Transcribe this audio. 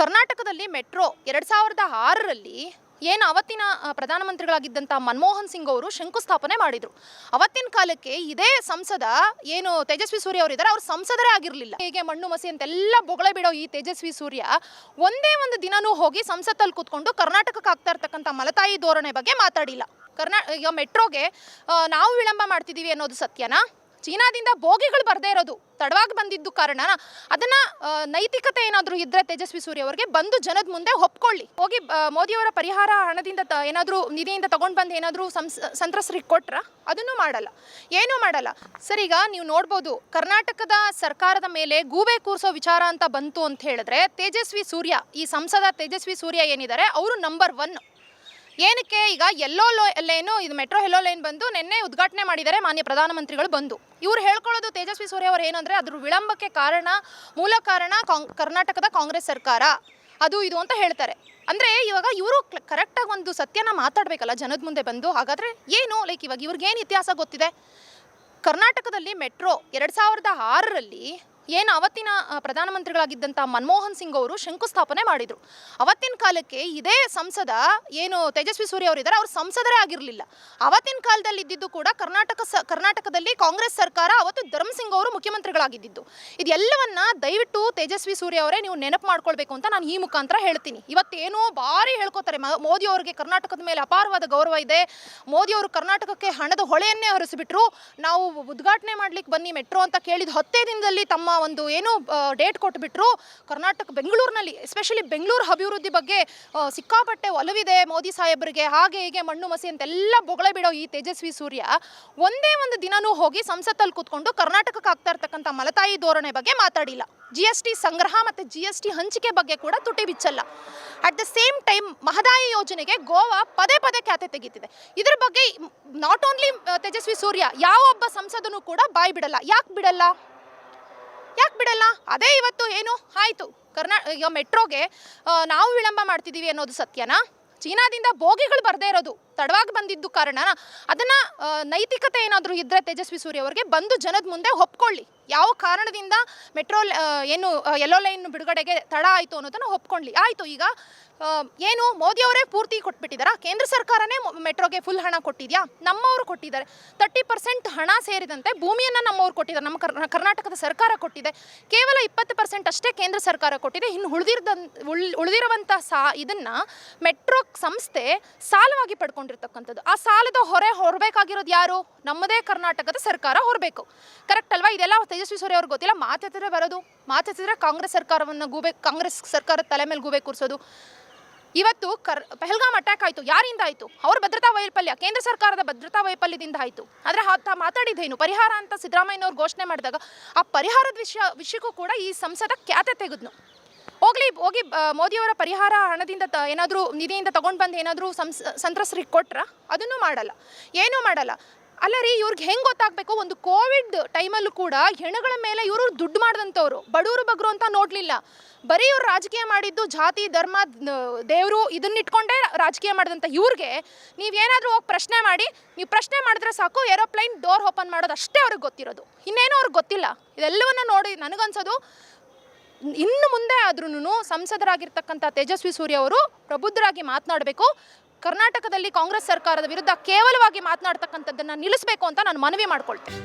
ಕರ್ನಾಟಕದಲ್ಲಿ ಮೆಟ್ರೋ ಎರಡು ಸಾವಿರದ ಆರರಲ್ಲಿ ಏನು ಅವತ್ತಿನ ಪ್ರಧಾನಮಂತ್ರಿಗಳಾಗಿದ್ದಂಥ ಮನಮೋಹನ್ ಸಿಂಗ್ ಅವರು ಶಂಕುಸ್ಥಾಪನೆ ಮಾಡಿದರು. ಅವತ್ತಿನ ಕಾಲಕ್ಕೆ ಇದೇ ಸಂಸದ ಏನು ತೇಜಸ್ವಿ ಸೂರ್ಯ ಅವರಿದ್ದಾರೆ ಅವರು ಸಂಸದರೇ ಆಗಿರಲಿಲ್ಲ. ಹೇಗೆ ಮಣ್ಣು ಮಸಿ ಅಂತೆಲ್ಲ ಬೊಗಳೆ ಬಿಡೋ ಈ ತೇಜಸ್ವಿ ಸೂರ್ಯ ಒಂದೇ ಒಂದು ದಿನನೂ ಹೋಗಿ ಸಂಸತ್ತಲ್ಲಿ ಕೂತ್ಕೊಂಡು ಕರ್ನಾಟಕಕ್ಕೆ ಆಗ್ತಾ ಇರ್ತಕ್ಕಂಥ ಮಲತಾಯಿ ಧೋರಣೆ ಬಗ್ಗೆ ಮಾತಾಡಿಲ್ಲ. ಕರ್ನಾ ಮೆಟ್ರೋಗೆ ನಾವು ವಿಳಂಬ ಮಾಡ್ತಿದ್ದೀವಿ ಅನ್ನೋದು ಸತ್ಯನಾ? ಚೀನಾದಿಂದ ಬೋಗಿಗಳು ಬರದೇ ಇರೋದು ತಡವಾಗಿ ಬಂದಿದ್ದು ಕಾರಣ, ಅದನ್ನ ನೈತಿಕತೆ ಏನಾದರೂ ಇದ್ರೆ ತೇಜಸ್ವಿ ಸೂರ್ಯ ಅವರಿಗೆ ಬಂದು ಜನದ ಮುಂದೆ ಒಪ್ಕೊಳ್ಳಿ. ಹೋಗಿ ಮೋದಿಯವರ ಪರಿಹಾರ ಹಣದಿಂದ ಏನಾದರೂ ನಿಧಿಯಿಂದ ತಗೊಂಡು ಬಂದು ಏನಾದರೂ ಸಂಸ್ ಸಂತ್ರಸ್ತರಿಗೆ ಕೊಟ್ರ? ಅದನ್ನು ಮಾಡಲ್ಲ. ಏನೂ ಮಾಡಲ್ಲ. ಸರಿ, ಈಗ ನೀವು ನೋಡ್ಬೋದು, ಕರ್ನಾಟಕದ ಸರ್ಕಾರದ ಮೇಲೆ ಗೂಬೆ ಕೂರಿಸೋ ವಿಚಾರ ಅಂತ ಬಂತು ಅಂತ ಹೇಳಿದ್ರೆ, ತೇಜಸ್ವಿ ಸೂರ್ಯ, ಈ ಸಂಸದ ತೇಜಸ್ವಿ ಸೂರ್ಯ ಏನಿದ್ದಾರೆ, ಅವರು ನಂಬರ್ ಒನ್ ಏನಕ್ಕೆ ಈಗ ಎಲ್ಲೋ ಲೋ ಲೈನು, ಇದು ಮೆಟ್ರೋ ಎಲ್ಲೋ ಲೈನ್ ಬಂದು ನಿನ್ನೆ ಉದ್ಘಾಟನೆ ಮಾಡಿದ್ದಾರೆ ಮಾನ್ಯ ಪ್ರಧಾನಮಂತ್ರಿಗಳು ಬಂದು. ಇವ್ರು ಹೇಳ್ಕೊಳ್ಳೋದು ತೇಜಸ್ವಿ ಸೂರ್ಯ ಅವರು ಏನಂದ್ರೆ ಅದ್ರ ವಿಳಂಬಕ್ಕೆ ಕಾರಣ, ಮೂಲ ಕಾರಣ ಕರ್ನಾಟಕದ ಕಾಂಗ್ರೆಸ್ ಸರ್ಕಾರ. ಅದು ಇದು ಅಂತ ಹೇಳ್ತಾರೆ. ಅಂದರೆ ಇವಾಗ ಇವರು ಕರೆಕ್ಟಾಗಿ ಒಂದು ಸತ್ಯನ ಮಾತಾಡಬೇಕಲ್ಲ ಜನದ ಮುಂದೆ ಬಂದು. ಹಾಗಾದರೆ ಏನು? ಲೈಕ್ ಇವಾಗ ಇವ್ರಿಗೇನು ಇತಿಹಾಸ ಗೊತ್ತಿದೆ? ಕರ್ನಾಟಕದಲ್ಲಿ ಮೆಟ್ರೋ ಎರಡು ಸಾವಿರದ ಆರರಲ್ಲಿ ಏನು ಅವತ್ತಿನ ಪ್ರಧಾನಮಂತ್ರಿಗಳಾಗಿದ್ದಂಥ ಮನಮೋಹನ್ ಸಿಂಗ್ ಅವರು ಶಂಕುಸ್ಥಾಪನೆ ಮಾಡಿದರು. ಅವತ್ತಿನ ಕಾಲಕ್ಕೆ ಇದೇ ಸಂಸದ, ಏನು ತೇಜಸ್ವಿ ಸೂರ್ಯ ಅವರಿದ್ದಾರೆ ಅವರು ಸಂಸದರೇ ಆಗಿರಲಿಲ್ಲ. ಅವತ್ತಿನ ಕಾಲದಲ್ಲಿ ಇದ್ದಿದ್ದು ಕೂಡ ಕರ್ನಾಟಕ ಸ, ಕರ್ನಾಟಕದಲ್ಲಿ ಕಾಂಗ್ರೆಸ್ ಸರ್ಕಾರ, ಅವತ್ತು ಧರ್ಮಸಿಂಗ್ ಅವರು ಮುಖ್ಯಮಂತ್ರಿಗಳಾಗಿದ್ದಿದ್ದು. ಇದೆಲ್ಲವನ್ನ ದಯವಿಟ್ಟು ತೇಜಸ್ವಿ ಸೂರ್ಯ ಅವರೇ ನೀವು ನೆನಪು ಮಾಡ್ಕೊಳ್ಬೇಕು ಅಂತ ನಾನು ಈ ಮುಖಾಂತರ ಹೇಳ್ತೀನಿ. ಇವತ್ತೇನೋ ಭಾರಿ ಹೇಳ್ಕೊತಾರೆ ಮೋದಿ ಅವರಿಗೆ ಕರ್ನಾಟಕದ ಮೇಲೆ ಅಪಾರವಾದ ಗೌರವ ಇದೆ. ಮೋದಿ ಅವರು ಕರ್ನಾಟಕಕ್ಕೆ ಹಣದ ಹೊಳೆಯನ್ನೇ ಹರಿಸಿಬಿಟ್ರು. ನಾವು ಉದ್ಘಾಟನೆ ಮಾಡ್ಲಿಕ್ಕೆ ಬನ್ನಿ ಮೆಟ್ರೋ ಅಂತ ಕೇಳಿದ ಹತ್ತೇ ದಿನದಲ್ಲಿ ತಮ್ಮ ಒಂದು ಏನು ಡೇಟ್ ಕೊಟ್ಟುಬಿಟ್ರು ಕರ್ನಾಟಕ, ಬೆಂಗಳೂರಿನಲ್ಲಿ ಎಸ್ಪೆಷಲಿ ಬೆಂಗಳೂರು ಅಭಿವೃದ್ಧಿ ಬಗ್ಗೆ ಸಿಕ್ಕಾಪಟ್ಟೆ ಒಲವಿದೆ ಮೋದಿ ಸಾಹೇಬರಿಗೆ, ಹಾಗೆ ಹೀಗೆ ಮಣ್ಣು ಮಸಿ ಅಂತೆಲ್ಲ ಬೊಗಳೆ ಬಿಡೋ ಈ ತೇಜಸ್ವಿ ಸೂರ್ಯ, ಒಂದೇ ಒಂದು ದಿನನೂ ಹೋಗಿ ಸಂಸತ್ತಲ್ಲಿ ಕೂತ್ಕೊಂಡು ಕರ್ನಾಟಕಕ್ಕೆ ಆಗ್ತಾ ಇರ್ತಕ್ಕಂಥ ಮಲತಾಯಿ ಧೋರಣೆ ಬಗ್ಗೆ ಮಾತಾಡಿಲ್ಲ. ಜಿ ಎಸ್ ಟಿ ಸಂಗ್ರಹ ಮತ್ತು ಜಿ ಎಸ್ ಟಿ ಹಂಚಿಕೆ ಬಗ್ಗೆ ಕೂಡ ತುಟಿ ಬಿಚ್ಚಲ್ಲ. At the same time Mahadayi ಯೋಜನೆಗೆ ಗೋವಾ ಪದೇ ಪದೇ ಖ್ಯಾತೆ ತೆಗೀತಿದೆ. ಇದ್ರ ಬಗ್ಗೆ ನಾಟ್ ಓನ್ಲಿ ತೇಜಸ್ವಿ ಸೂರ್ಯ ಯಾವೊಬ್ಬ ಸಂಸದನೂ ಕೂಡ ಬಾಯಿ ಬಿಡಲ್ಲ ಯಾಕೆ ಬಿಡಲ್ಲ? ಯಾಕೆ ಬಿಡಲ್ಲ? ಅದೇ ಇವತ್ತು ಏನು? ಆಯಿತು. ಕರ್ನಾ ಮೆಟ್ರೋಗೆ ನಾವು ವಿಳಂಬ ಮಾಡ್ತಿದ್ದೀವಿ ಅನ್ನೋದು ಸತ್ಯನಾ? ಚೀನಾದಿಂದ ಬೋಗಿಗಳು ಬರದೇ ಇರೋದು ತಡವಾಗಿ ಬಂದಿದ್ದು ಕಾರಣ, ಅದನ್ನ ನೈತಿಕತೆ ಏನಾದರೂ ಇದ್ರೆ ತೇಜಸ್ವಿ ಸೂರ್ಯ ಅವರಿಗೆ ಬಂದು ಜನದ ಮುಂದೆ ಒಪ್ಕೊಳ್ಳಿ. ಯಾವ ಕಾರಣದಿಂದ ಮೆಟ್ರೋ ಏನು ಯೆಲ್ಲೋ ಲೈನ್ ಬಿಡುಗಡೆಗೆ ತಡ ಆಯಿತು ಅನ್ನೋದನ್ನು ಒಪ್ಕೊಳ್ಳಿ. ಆಯಿತು ಈಗ ಏನು ಏನು ಮೋದಿಯವರೇ ಪೂರ್ತಿ ಕೊಟ್ಬಿಟ್ಟಿದ್ದಾರಾ ಕೇಂದ್ರ ಸರ್ಕಾರನೇ ಮೆಟ್ರೋಗೆ ಫುಲ್ ಹಣ ಕೊಟ್ಟಿದ್ಯಾ? ನಮ್ಮವರು ಕೊಟ್ಟಿದ್ದಾರೆ. ತರ್ಟಿ ಪರ್ಸೆಂಟ್ ಹಣ ಸೇರಿದಂತೆ ಭೂಮಿಯನ್ನು ನಮ್ಮವರು ಕೊಟ್ಟಿದ್ದಾರೆ. ನಮ್ಮ ಕರ್ನಾ- ಕರ್ನಾಟಕದ ಸರ್ಕಾರ ಕೊಟ್ಟಿದೆ. ಕೇವಲ ಇಪ್ಪತ್ತು ಪರ್ಸೆಂಟ್ ಅಷ್ಟೇ ಕೇಂದ್ರ ಸರ್ಕಾರ ಕೊಟ್ಟಿದೆ. ಇನ್ನು ಉಳಿದಿರ್ದ ಉಳ್ ಉಳಿದಿರುವಂಥ ಸಾ, ಇದನ್ನು ಮೆಟ್ರೋ ಸಂಸ್ಥೆ ಸಾಲವಾಗಿ ಪಡ್ಕೊಂಡಿರ್ತಕ್ಕಂಥದ್ದು. ಆ ಸಾಲದ ಹೊರೆ ಹೊರಬೇಕಾಗಿರೋದು ಯಾರು? ನಮ್ಮದೇ ಕರ್ನಾಟಕದ ಸರ್ಕಾರ ಹೊರಬೇಕು. ಕರೆಕ್ಟ್ ಅಲ್ವಾ? ಇದೆಲ್ಲ ತೇಜಸ್ವಿ ಸೂರ್ಯ ಅವ್ರಿಗೆ ಗೊತ್ತಿಲ್ಲ. ಮಾತಾಡಿದ್ರೆ ಬರೋದು. ಮಾತಾಡಿದ್ರೆ ಕಾಂಗ್ರೆಸ್ ಸರ್ಕಾರವನ್ನು ಗೂಬೆ, ಕಾಂಗ್ರೆಸ್ ಸರ್ಕಾರದ ತಲೆ ಮೇಲೆ ಗೂಬೆ ಕೂರಿಸೋದು. ಇವತ್ತು ಕರ್ ಪೆಹಲ್ಗಾಮ್ ಅಟ್ಯಾಕ್ ಆಯಿತು. ಯಾರಿಂದ ಆಯಿತು? ಅವ್ರ ಭದ್ರತಾ ವೈಫಲ್ಯ. ಕೇಂದ್ರ ಸರ್ಕಾರದ ಭದ್ರತಾ ವೈಫಲ್ಯದಿಂದ ಆಯಿತು. ಆದರೆ ಆತ ಮಾತಾಡಿದ್ದೇನು? ಪರಿಹಾರ ಅಂತ ಸಿದ್ದರಾಮಯ್ಯನವ್ರು ಘೋಷಣೆ ಮಾಡಿದಾಗ ಆ ಪರಿಹಾರದ ವಿಷಯ, ವಿಷಯಕ್ಕೂ ಕೂಡ ಈ ಸಂಸದ ಖ್ಯಾತೆ ತೆಗೆದ್ನು. ಹೋಗ್ಲಿ, ಹೋಗಿ ಮೋದಿಯವರ ಪರಿಹಾರ ಹಣದಿಂದ ಏನಾದರೂ ನಿಧಿಯಿಂದ ತಗೊಂಡು ಬಂದು ಏನಾದರೂ ಸಂಸ್, ಸಂತ್ರಸ್ತರಿಗೆ ಕೊಟ್ರ ಅದನ್ನು ಮಾಡಲ್ಲ. ಏನೂ ಮಾಡಲ್ಲ. ಅಲ್ಲ ರೀ, ಇವ್ರಿಗೆ ಹೆಂಗೆ ಗೊತ್ತಾಗಬೇಕು? ಒಂದು ಕೋವಿಡ್ ಟೈಮಲ್ಲೂ ಕೂಡ ಹೆಣಗಳ ಮೇಲೆ ಇವರು ದುಡ್ಡು ಮಾಡಿದಂಥವ್ರು. ಬಡವರು ಬಗ್ರು ಅಂತ ನೋಡಲಿಲ್ಲ. ಬರೀ ಇವ್ರು ರಾಜಕೀಯ ಮಾಡಿದ್ದು ಜಾತಿ, ಧರ್ಮ ದೇವರು ಇದನ್ನಿಟ್ಕೊಂಡೇ ರಾಜಕೀಯ ಮಾಡಿದಂಥ ಇವ್ರಿಗೆ ನೀವೇನಾದರೂ ಹೋಗಿ ಪ್ರಶ್ನೆ ಮಾಡಿ, ನೀವು ಪ್ರಶ್ನೆ ಮಾಡಿದ್ರೆ ಸಾಕು, ಏರೋಪ್ಲೈನ್ ಡೋರ್ ಓಪನ್ ಮಾಡೋದು ಅಷ್ಟೇ ಅವ್ರಿಗೆ ಗೊತ್ತಿರೋದು. ಇನ್ನೇನೋ ಅವ್ರಿಗೆ ಗೊತ್ತಿಲ್ಲ. ಇದೆಲ್ಲವನ್ನು ನೋಡಿ ನನಗನ್ಸೋದು ಇನ್ನು ಮುಂದೆ ಆದ್ರೂ ಸಂಸದರಾಗಿರ್ತಕ್ಕಂಥ ತೇಜಸ್ವಿ ಸೂರ್ಯ ಅವರು ಪ್ರಬುದ್ಧರಾಗಿ ಮಾತನಾಡಬೇಕು. ಕರ್ನಾಟಕದಲ್ಲಿ ಕಾಂಗ್ರೆಸ್ ಸರ್ಕಾರದ ವಿರುದ್ಧ ಕೇವಲವಾಗಿ ಮಾತನಾಡ್ತಕ್ಕಂಥದ್ದನ್ನು ನಿಲ್ಲಿಸಬೇಕು ಅಂತ ನಾನು ಮನವಿ ಮಾಡ್ಕೊಳ್ತೇನೆ.